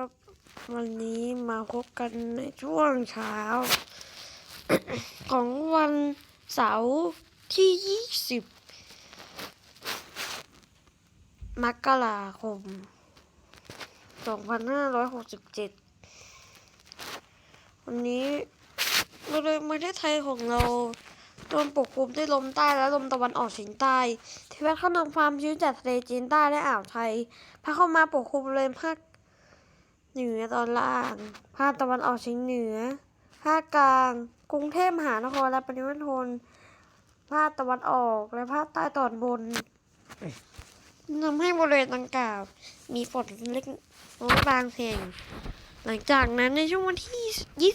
ก็วันนี้มาพบกันในช่วงเช้า ของวันเสาร์ที่ 20 มกราคม 2567 วันนี้บริเวณประเทศไทยของเราโดนปกคลุมด้วยลมใต้และลมตะวันออกเฉียงใต้ที่พัดเข้านำความชื้นจากทะเลจีนใต้และอ่าวไทยพัดเข้ามาปกคลุมบริเวณภาค เหนือตอนล่าง ภาคตะวันออกเฉียงเหนือ ภาคกลาง กรุงเทพมหานครและปริมณฑล ภาคตะวันออกและภาคใต้ตอนบนทำให้บริเวณดังกล่าว มีฝนเล็กน้อยบางแห่ง หลังจากนั้นในช่วงวันที่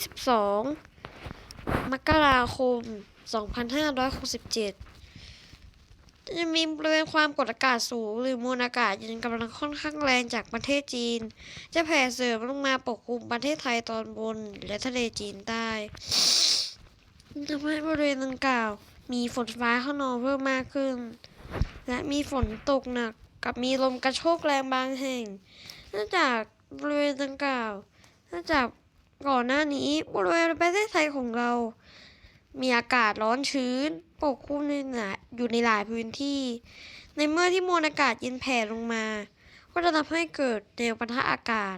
22 มกราคม 2567 จะมีบริเวณความกดอากาศสูง หรือมวลอากาศเย็นกำลังค่อนข้างแรงจากประเทศจีน จะแผ่เสริมลงมาปกคลุมประเทศไทยตอนบน และทะเลจีนใต้ทำให้บริเวณดังกล่าว มีฝนฟ้าขนองเพิ่มมากขึ้น และมีฝนตกหนักกับมีลมกระโชกแรงบางแห่งเนื่องจากบริเวณดังกล่าวเนื่องจากก่อนหน้านี้บริเวณประเทศไทยของเรา มีอากาศร้อนชื้น ปกคลุมในหลายอยู่ในหลายพื้นที่ ในเมื่อที่มวลอากาศเย็นแผ่ลงมา ก็จะทำให้เกิดแนวปะทะอากาศ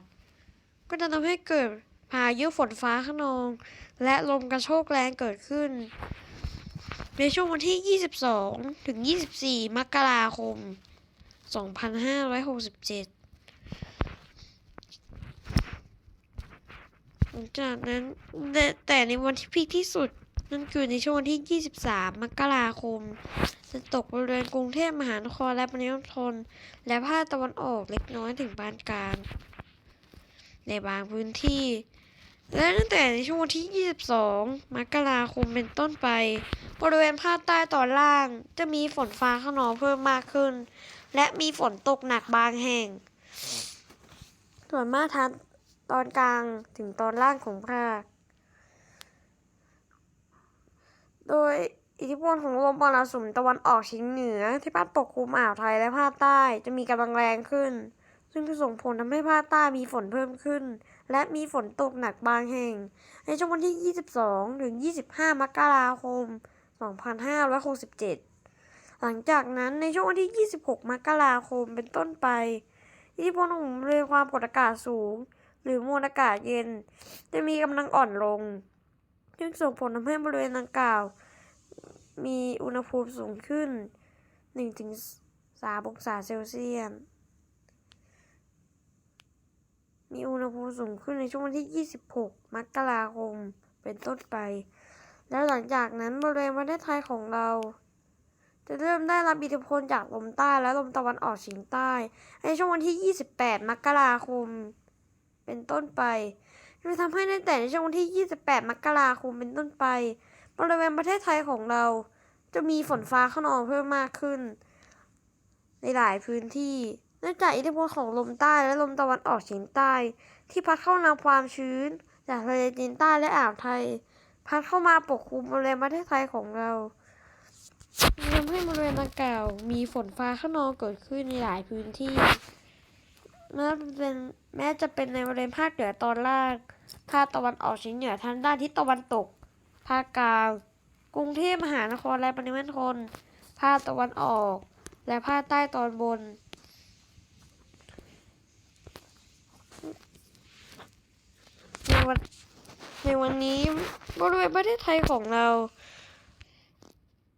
ก็จะทำให้เกิดพายุฝนฟ้าขนอง และลมกระโชกแรงเกิดขึ้น ในช่วงวันที่ 22 ถึง 24 มกราคม 2567หลังจากนั้นแต่แต่ในวันที่พีคที่สุด นั่นคือในช่วงวันที่ 23 มกราคม จะตกบริเวณกรุงเทพมหานครและปริมณฑลและภาคตะวันออกเล็กน้อยถึงปานกลางในบางพื้นที่ และตั้งแต่ในช่วงวันที่ 22 มกราคมเป็นต้นไป บริเวณภาคใต้ตอนล่าง จะมีฝนฟ้าขนองเพิ่มมากขึ้น และมีฝนตกหนักบางแห่ง ส่วนมากทางตอนกลางถึงตอนล่างของภาค โดยอิทธิพลของลมมรสุมตะวันออกเฉียงเหนือที่พัดปกคลุมอ่าวไทยและภาคใต้จะมีกำลังแรงขึ้น ซึ่งจะส่งผลทำให้ภาคใต้มีฝนเพิ่มขึ้น และมีฝนตกหนักบางแห่ง ในช่วงวันที่ 22 ถึง 25 มกราคม 2567 หลังจากนั้นในช่วงวันที่ 26 มกราคมเป็นต้นไป อิทธิพลของบริเวณความกดอากาศสูง หรือมวลอากาศเย็น จะมีกำลังอ่อนลง ซึ่งส่งผลทำให้บริเวณดังกล่าว มีอุณหภูมิสูงขึ้น 1-3 องศาเซลเซียส มีอุณหภูมิสูงขึ้นในช่วงวันที่ 26 มกราคม เป็นต้นไป แล้วหลังจากนั้นบริเวณประเทศไทยของเราจะเริ่มได้รับอิทธิพลจากลมใต้และลมตะวันออกเฉียงใต้ ในช่วงวันที่ 28 มกราคม เป็นต้นไป จะทำให้ตั้งแต่ในช่วงวันที่ 28 มกราคมเป็นต้นไป บริเวณประเทศไทยของเรา จะมีฝนฟ้าขนองเพิ่มมากขึ้น ในหลายพื้นที่เนื่องจากอิทธิพลของลมใต้และลมตะวันออกเฉียงใต้ ที่พัดเข้านำความชื้น จากทะเลจีนใต้และอ่าวไทย พัดเข้ามาปกคลุมบริเวณประเทศไทยของเราทำให้บริเวณดังกล่าวมีฝนฟ้าขนองเกิดขึ้นในหลายพื้นที่แม้เป็นแม้จะเป็นในบริเวณภาคเหนือตอนล่าง ภาคตะวันออกเฉียงเหนือทางด้านทิศตะวันตก ภาคกลาง กรุงเทพมหานครและปริมณฑล ภาคตะวันออก และภาคใต้ตอนบน ในวันในวันนี้บริเวณประเทศไทยของเรา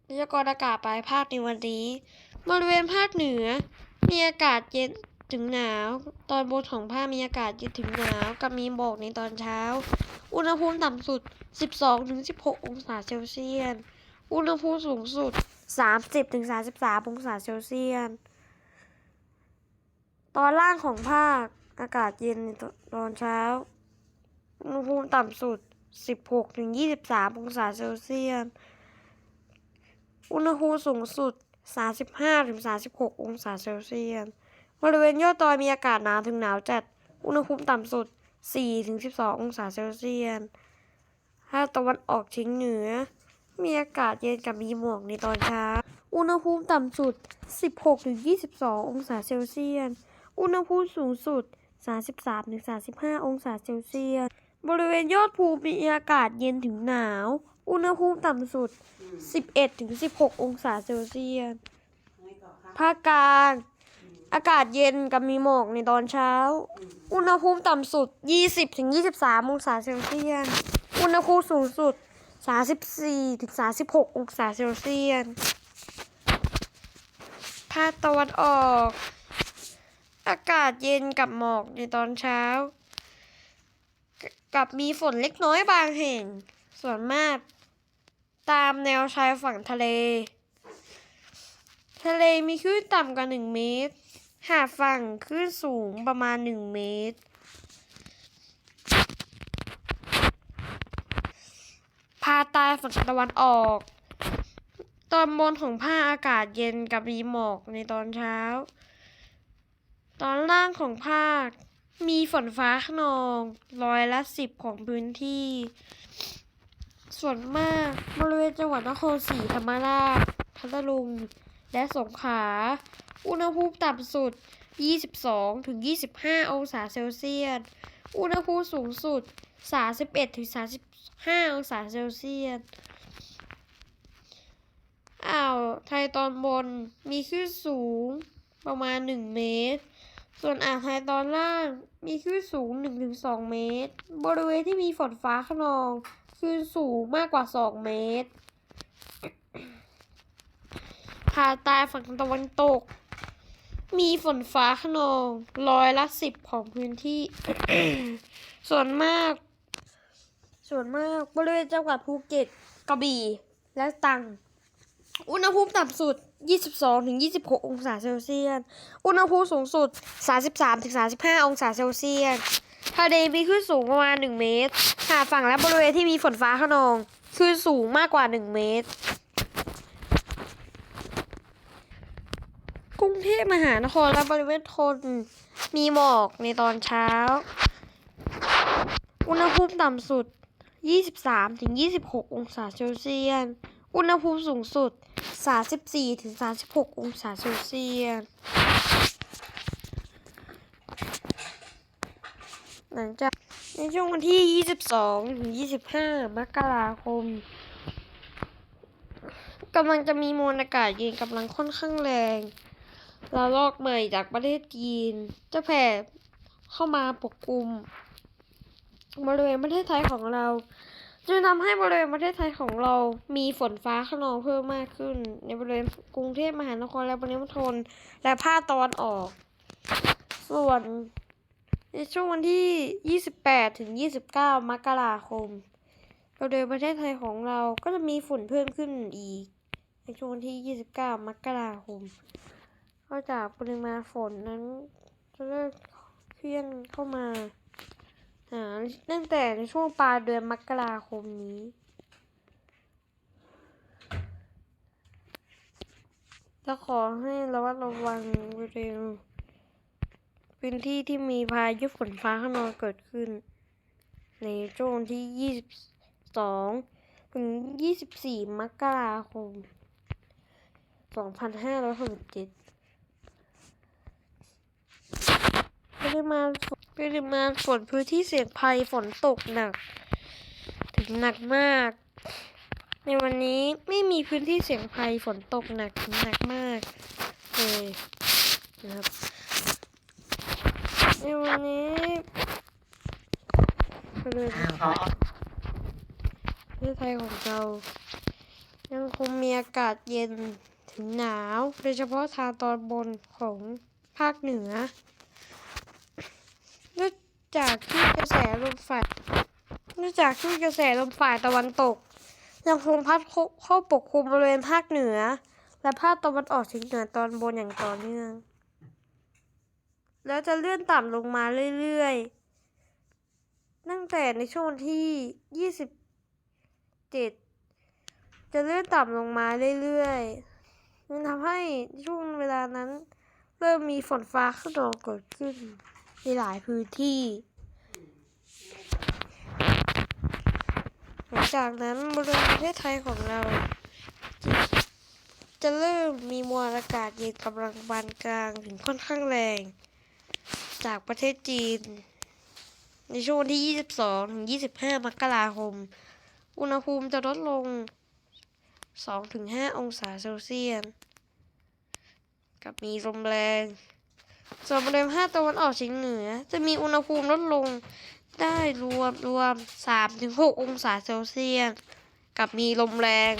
พยากรณ์อากาศปลายภาคในวันนี้ บริเวณภาคเหนือ มีอากาศเย็น ถึงหนาว ตอนบนของภาคมีอากาศเย็นถึงหนาวกับมีหมอกในตอนเช้า อุณหภูมิต่ำสุด 12-16 องศาเซลเซียส อุณหภูมิสูงสุด 30-33 องศาเซลเซียส ตอนล่างของภาคอากาศเย็นในตอนเช้า อุณหภูมิต่ำสุด 16-23 องศาเซลเซียส อุณหภูมิสูงสุด 35-36 องศาเซลเซียส บริเวณยอดดอยมีอากาศหนาวถึงหนาวจัด อุณหภูมิต่ำสุด 4-12 องศาเซลเซียสภาคตะวันออกเฉียงเหนือ มีอากาศเย็นกับมีหมอกในตอนเช้า อุณหภูมิต่ำสุด 16-22 องศาเซลเซียส อุณหภูมิสูงสุด 33-35 องศาเซลเซียส บริเวณยอดภูมีอากาศเย็นถึงหนาว อุณหภูมิต่ำสุด 11-16 องศาเซลเซียส ภาคกลาง อากาศเย็นกับมีหมอกในตอนเช้า อุณหภูมิต่ำสุด 20ถึง23 องศาเซลเซียส อุณหภูมิสูงสุด 34ถึง36 องศาเซลเซียส ภาคตะวันออก อากาศเย็นกับหมอกในตอนเช้า กับมีฝนเล็กน้อยบางแห่ง ส่วนมาก ตามแนวชายฝั่งทะเล ทะเลมีคลื่นต่ำกว่า 1 เมตร หาดฝั่งคลื่นสูงประมาณ1เมตรภาคใต้ฝั่งตะวันออก ตอนบนของภาคอากาศเย็นกับมีหมอกในตอนเช้า ตอนล่างของภาคมีฝนฟ้าขนองร้อยละสิบของพื้นที่ ส่วนมากบริเวณจังหวัดนครศรีธรรมราชพัทลุงและสงขลา อุณหภูมิต่ำสุด 22ถึง25 องศาเซลเซียส อุณหภูมิสูงสุด 31ถึง35 องศาเซลเซียส อ่าวไทยตอนบนมีคลื่นสูงประมาณ 1 เมตร ส่วนอ่าวไทยตอนล่างมีคลื่นสูง 1-2 เมตร บริเวณที่มีฝนฟ้าขนองคลื่นสูงมากกว่า 2 เมตรภาคใต้ฝั่งตะวันตก มีฝนฟ้าขนองร้อยละสิบของพื้นที่ ส่วนมาก ส่วนมากบริเวณจังหวัดภูเก็ตกระบี่ และตรัง อุณหภูมิต่ำสุด 22-26 องศาเซลเซียส อุณหภูมิสูงสุด 33-35 องศาเซลเซียส ทะเลมีคลื่นสูงประมาณ 1 เมตร หาดฝั่งและบริเวณที่มีฝนฟ้าขนองคลื่นสูงมากกว่า 1 เมตร รุงเทพมหานครและบริเวณทนมีหมอกในตอนเช้า อุณหภูมิต่ำสุด 23-26 องศาเซลเซียส อุณหภูมิสูงสุด 34-36 องศาเซลเซียส หลังจากในช่วงวันที่ 22-25 มกราคมกำลังจะมีมวลอากาศเย็นกำลังค่อนข้างแรง ระลอกใหม่จากประเทศจีน จะแผ่เข้ามาปกคลุมบริเวณประเทศไทยของเราจึงทำให้บริเวณประเทศไทยของเรา มีฝนฟ้าขนองเพิ่มมากขึ้น ในบริเวณกรุงเทพมหานครและปริมณฑลและภาคตะวันออก ส่วนในช่วงวันที่ 28 ถึง 29 มกราคมบริเวณประเทศไทยของเราก็จะมีฝนเพิ่มขึ้นอีก ในช่วงวันที่ 29 มกราคม ก็จากปริมาณฝนนั้นจะเริ่มเคลื่อนเข้ามาหาตั้งแต่ในช่วงปลายเดือนมกราคมนี้ และขอให้ระมัดระวังบริเวพื้นที่ที่มีพายุฝนฟ้าขนองเกิดขึ้น ในช่วงที่ 22 ถึง 24 มกราคม 2567 ป ริมาณปริมาณฝนพื้นที่เสี่ยงภัยฝนตกหนัก ถึงหนักมาก ในวันนี้ไม่มีพื้นที่เสี่ยงภัยฝนตกหนักถึงหนักมากเลยนะครับในวันนี้ประเทศไทยของเรา ยังคงมีอากาศเย็นถึงหนาว โดยเฉพาะทางตอนบนของภาคเหนือ จากที่กระแสลมฝ่ายเนื่องจากที่กระแสลมฝ่ายตะวันตก ยังคงพัดเข้าปกคลุมบริเวณภาคเหนือ และภาคตะวันออกเฉียงเหนือตอนบนอย่างต่อเนื่อง แล้วจะเลื่อนต่ำลงมาเรื่อยๆ ตั้งแต่ในช่วงที่ 27 จะเลื่อนต่ำลงมาเรื่อยๆมันทำให้ช่วงเวลานั้น เริ่มมีฝนฟ้าขนองเกิดขึ้น ในหลายพื้นที่ หลังจากนั้นบริเวณประเทศไทยของเรา จะเริ่มมีมวลอากาศเย็นกำลังปานกลางถึงค่อนข้างแรง จากประเทศจีน ในช่วงวันที่ 22 ถึง 25 มกราคม อุณหภูมิจะลดลง 2-5 องศาเซลเซียส กับมีลมแรง ส่วนบริเวณภาคตะวันออกเฉียงเหนือ จะมีอุณหภูมิลดลงได้รวมรวม 3-6 องศาเซลเซียส กับมีลมแรง